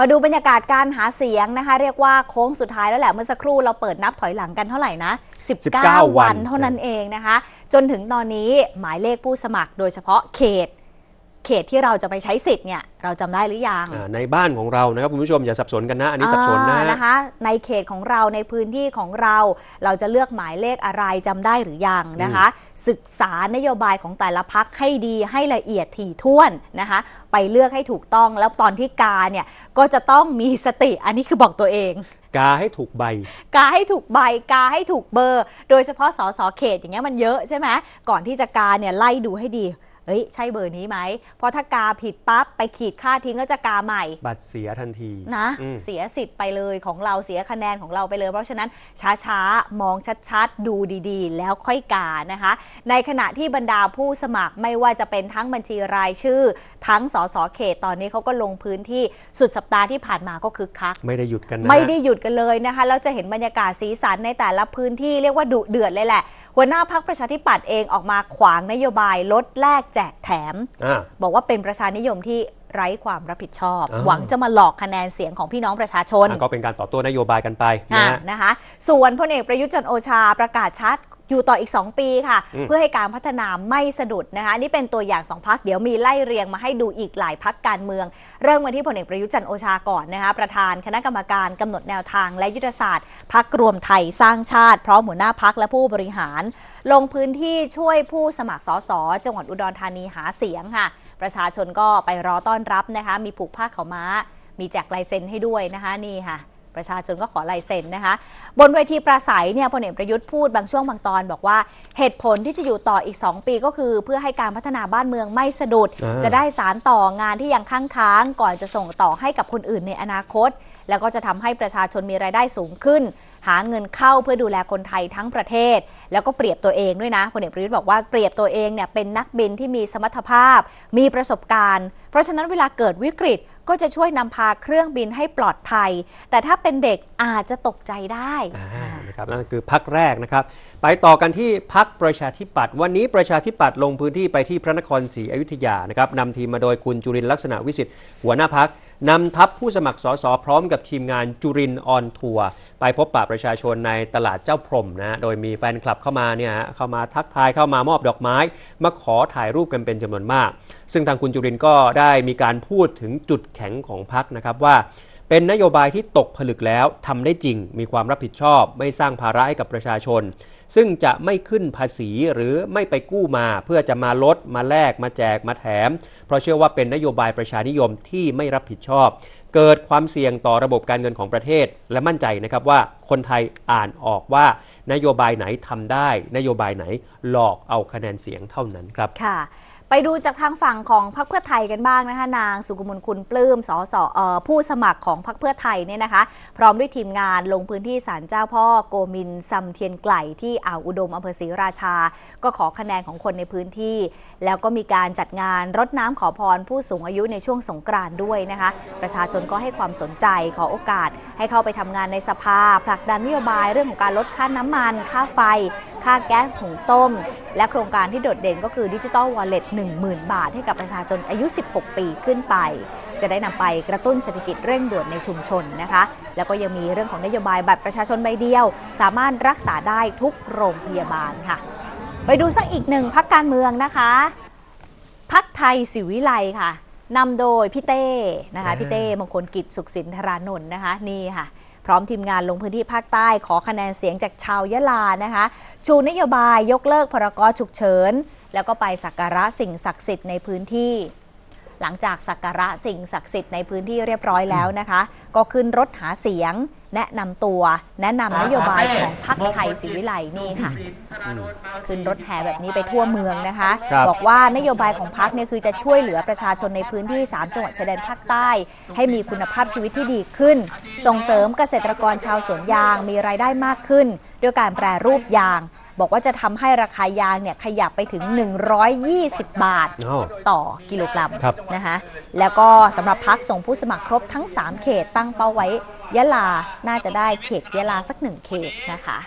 มาดูบรรยากาศการหาเสียงนะคะ เรียกว่าโค้งสุดท้ายแล้วแหละเมื่อสักครู่เราเปิดนับถอยหลังกันเท่าไหร่นะ 19 19วันเท่านั้นเองนะคะ จนถึงตอนนี้หมายเลขผู้สมัครโดยเฉพาะเขต เขตที่เราจะไปใช้สิทธิ์เนี่ยเราจำได้หรือยังอ่าในบ้านของเรานะครับคุณผู้ชมอย่าสับสนกันนะ อันนี้สับสนนะอ่านะคะ ในเขตของเราในพื้นที่ของเรา เราจะเลือกหมายเลขอะไรจำได้หรือยังนะคะ ศึกษานโยบายของแต่ละพักให้ดีให้ละเอียดถี่ถ้วนนะคะ ไปเลือกให้ถูกต้องแล้วตอนที่กาเนี่ยก็จะต้องมีสติอันนี้คือบอกตัวเองกาให้ถูกใบ กาให้ถูกใบ กาให้ถูกเบอร์ โดยเฉพาะสสเขตอย่างเงี้ยมันเยอะใช่ไหมก่อนที่จะกาเนี่ยไล่ดูให้ดี เฮ้ย ใช่เบอร์นี้ไหมเพราะถ้ากาผิดปั๊บไปขีดค่าทิ้งแล้วจะกาใหม่ บัตรเสียทันทีนะอืมเสียสิทธิ์ไปเลยของเราเสียคะแนนของเราไปเลย เพราะฉะนั้นช้าๆ มองชัดๆ ดูดีๆ แล้วค่อยกานะคะ ในขณะที่บรรดาผู้สมัครไม่ว่าจะเป็นทั้งบัญชีรายชื่อ ทั้งสสเขตตอนนี้เขาก็ลงพื้นที่สุดสัปดาห์ที่ผ่านมาก็คึกคักไม่ได้หยุดกันนะไม่ได้หยุดกันเลยนะคะแล้วจะเห็นบรรยากาศสีสันในแต่ละพื้นที่เรียกว่าดุเดือดเลยแหละ หัวหน้าพักประชาธิปัตย์เองออกมาขวางนโยบายลดแลกแจกแถม อ่า บอกว่าเป็นประชานิยมที่ไร้ความรับผิดชอบอ้าวหวังจะมาหลอกคะแนนเสียงของพี่น้องประชาชน อะก็เป็นการตอบโต้นโยบายกันไปนะอะฮะ นะคะ ส่วนพลเอกประยุทธ์จันทร์โอชาประกาศชัด อยู่ต่ออีก 2 ปีค่ะอืมเพื่อให้การพัฒนาไม่สะดุดนะคะนี่เป็นตัวอย่างสองพักเดี๋ยวมีไล่เรียงมาให้ดูอีกหลายพักการเมือง เริ่มกันที่พลเอกประยุทธ์จันทร์โอชาก่อนนะคะประธานคณะกรรมการกำหนดแนวทางและยุทธศาสตร์พักรวมไทยสร้างชาติ พร้อมหัวหน้าพักและผู้บริหาร ลงพื้นที่ช่วยผู้สมัครสสจังหวัดอุดรธานีหาเสียงค่ะ ประชาชนก็ไปรอต้อนรับนะคะมีผูกผ้าขาวม้า มีแจกลายเซ็นให้ด้วยนะคะนี่ค่ะ ประชาชนก็ขอลายเซ็นนะคะ บนเวทีปราศัยเนี่ยพลเอกประยุทธ์พูดบางช่วงบางตอนบอกว่าเหตุผลที่จะอยู่ต่ออีก 2 ปีก็คือ เพื่อให้การพัฒนาบ้านเมืองไม่สะดุดอ่าจะได้สารต่องานที่ยังค้างค้างก่อนจะส่งต่อให้กับคนอื่นในอนาคต แล้วก็จะทำให้ประชาชนมีรายได้สูงขึ้น หาเงินเข้าเพื่อดูแลคนไทยทั้งประเทศ แล้วก็เปรียบตัวเองด้วยนะพลเอกประยุทธ์บอกว่าเปรียบตัวเองเนี่ยเป็นนักบินที่มีสมรรถภาพ มีประสบการณ์ เพราะฉะนั้นเวลาเกิดวิกฤต ก็จะช่วยนำพาเครื่องบินให้ปลอดภัย แต่ถ้าเป็นเด็กอาจจะตกใจได้อ่านะครับนั่นคือพักแรกนะครับ ไปต่อกันที่พักประชาธิปัตย์วันนี้ประชาธิปัตย์ลงพื้นที่ไปที่พระนครศรีอยุธยานะครับนำทีมมาโดยคุณจุรินทร์ลักษณะวิสิทธิ์หัวหน้าพักนำทัพผู้สมัครสสพร้อมกับทีมงานจุรินทร์ออนทัวร์ไปพบปะประชาชนในตลาดเจ้าพรหมนะโดยมีแฟนคลับเข้ามาเนี่ยฮะเข้ามาทักทายเข้ามามอบดอกไม้ มาขอถ่ายรูปกันเป็นจำนวนมาก ซึ่งทางคุณจุรินทร์ก็ได้มีการพูดถึงจุดแข็งของพักนะครับว่า เป็นนโยบายที่ตกผลึกแล้วทำได้จริง มีความรับผิดชอบ ไม่สร้างภาระให้กับประชาชน ซึ่งจะไม่ขึ้นภาษีหรือไม่ไปกู้มา เพื่อจะมาลด มาแลกมาแจกมาแถม เพราะเชื่อว่าเป็นนโยบายประชานิยมที่ไม่รับผิดชอบ เกิดความเสี่ยงต่อระบบการเงินของประเทศ และมั่นใจนะครับว่าคนไทยอ่านออกว่า นโยบายไหนทำได้ นโยบายไหนหลอกเอาคะแนนเสียงเท่านั้นครับค่ะ ไปดูจากทางฝั่งของพรรคเพื่อไทยกันบ้างนะคะ นางสุกมลคุณปลื้มสสออผู้สมัครของพรรคเพื่อไทยเนี่ยนะคะ พร้อมด้วยทีมงานลงพื้นที่ศาลเจ้าพ่อโกมินซัมเทียนไกลที่อ่าวอุดมอำเภอศรีราชา ก็ขอคะแนนของคนในพื้นที่ แล้วก็มีการจัดงานรดน้ำขอพรผู้สูงอายุในช่วงสงกรานต์ด้วยนะคะ ประชาชนก็ให้ความสนใจขอโอกาส ให้เข้าไปทำงานในสภาผลักดันนโยบายเรื่องของการลดค่าน้ำมัน ค่าไฟ ค่าแก๊สหุงต้ม และโครงการที่โดดเด่นก็คือดิจิ t a ลวอลเล็ต10,000 บาท ให้กับประชาชนอายุ 16 ปีขึ้นไป จะได้นำไปกระตุ้นเศรษฐกิจเร่งด่วนในชุมชนนะคะ แล้วก็ยังมีเรื่องของนโยบายบัตรประชาชนใบเดียว สามารถรักษาได้ทุกโรงพยาบาลค่ะ ไปดูสักอีกหนึ่งพักการเมืองนะคะพักไทยศิวิไลค่ะนำโดยพี่เต้นะคะพี่เต้มงคลกิจสุขสินธารานนท์นะคะนี่ค่ะ ร้อมทีมงานลงพื้นที่ภาคใต้ขอคะแนนเสียงจากชาวยะลานะคะ ชูนโยบายยกเลิกพรกฉุกเฉิน แล้วก็ไปสักการะสิ่งศักดิ์สิทธิ์ในพื้นที่ หลังจากสักการะสิ่งศักดิ์สิทธิ์ในพื้นที่เรียบร้อยแล้วนะคะ ก็ขึ้นรถหาเสียง แนะนำตัว แนะนำนโยบายของพรรคไทยศิวิไลนี่ค่ะ ขึ้นรถแห่แบบนี้ไปทั่วเมืองนะคะ ครับ บอกว่านโยบายของพรรคเนี่ยคือจะช่วยเหลือประชาชนในพื้นที่ 3 จังหวัดชายแดนภาคใต้ ให้มีคุณภาพชีวิตที่ดีขึ้น ส่งเสริมเกษตรกรชาวสวนยางมีรายได้มากขึ้น ด้วยการแปรรูปยาง บอกว่าจะทำให้ราคายางเนี่ยขยับไปถึง 120 บาทอ้าว ต่อกิโลกรัมครับ นะคะแล้วก็สำหรับพักส่งผู้สมัครครบทั้ง 3 เขตตั้งเป้าไว้ยะลาน่าจะได้เขตยะลาสักหนึ่งเขตนะคะ